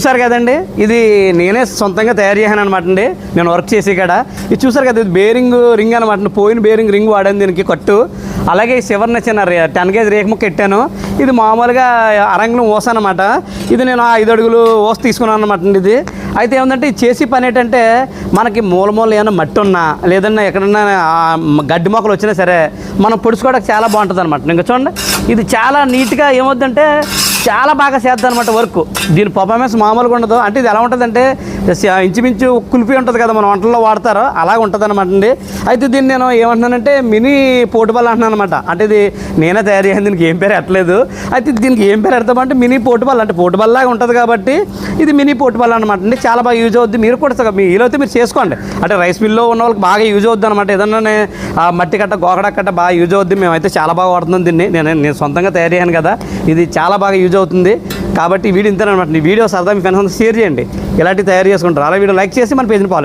చూసారు కదండి? ఇది నేనే సొంతంగా తయారు చేశాను అనమాట అండి. నేను వర్క్ చేసి కాడ. ఇది చూసారు కదా ఇది బేరింగ్ రింగ్ అనమాట పోయిన బేరింగ్ రింగ్ వాడాను దీనికి కట్టు. అలాగే చివరిన చిన్న టెన్ కేజీ రేఖ ముక్క ఎట్టాను. ఇది మామూలుగా అరంగులం ఓస అనమాట ఇది నేను ఐదు అడుగులు ఓస తీసుకున్నాను అనమాట అండి ఇది. అయితే ఏమందంటే ఇది చేసి పని ఏంటంటే మనకి మూల మూల ఏమైనా మట్టి ఉన్నా లేదన్నా ఎక్కడన్నా గడ్డి మొక్కలు వచ్చినా సరే మనం పొడుచుకోవడానికి చాలా బాగుంటుంది అనమాట ఇంకా చూడండి. ఇది చాలా నీట్గా ఏమవుద్దంటే చాలా బాగా చేద్దాం అనమాట వర్క్ దీని పర్ఫార్మెన్స్ మామూలుగా ఉండదు. అంటే ఇది ఎలా ఉంటుందంటే ఇంచుమించు కుల్ఫీ ఉంటుంది కదా మన వంటల్లో వాడతారో. అలాగ ఉంటుంది అనమాట అండి. అయితే దీన్ని నేను ఏమంటున్నానంటే మినీ పోర్టుబల్ అంటున్నాను అనమాట అంటే ఇది నేనే తయారు చేయాలి దీనికి ఏం పేరు ఎట్టలేదు అయితే దీనికి ఏం పేరు పెడతామంటే మినీ పోర్టుబల్ అంటే పోర్టుబల్ లాగా ఉంటుంది కాబట్టి ఇది మినీ పోర్టుబల్ అనమాట అండి. చాలా బాగా యూజ్ అవుద్ది. మీరు కూడా సగం మీ వీలైతే మీరు చేసుకోండి. అంటే రైస్ మిల్లో ఉన్న వాళ్ళకి బాగా యూజ్ అవుద్ది అనమాట ఏదన్నా ఆ మట్టి కట్ట గోకడ కట్ట బాగా యూజ్ అవుద్ది. మేమైతే చాలా బాగా వాడుతున్నాం దీన్ని. నేను నేను సొంతంగా తయారు చేయను కదా. ఇది చాలా బాగా యూజ్ అవుతుంది. కాబట్టి వీడియో ఇంతేనమాట. ఈ వీడియో సరదా మీ ఫ్రెండ్స్ షేర్ చేయండి. ఇలాంటివి తయారు చేసుకుంటారు. అలా వీడియో లైక్ చేసి మన పేజ్ని ఫాలో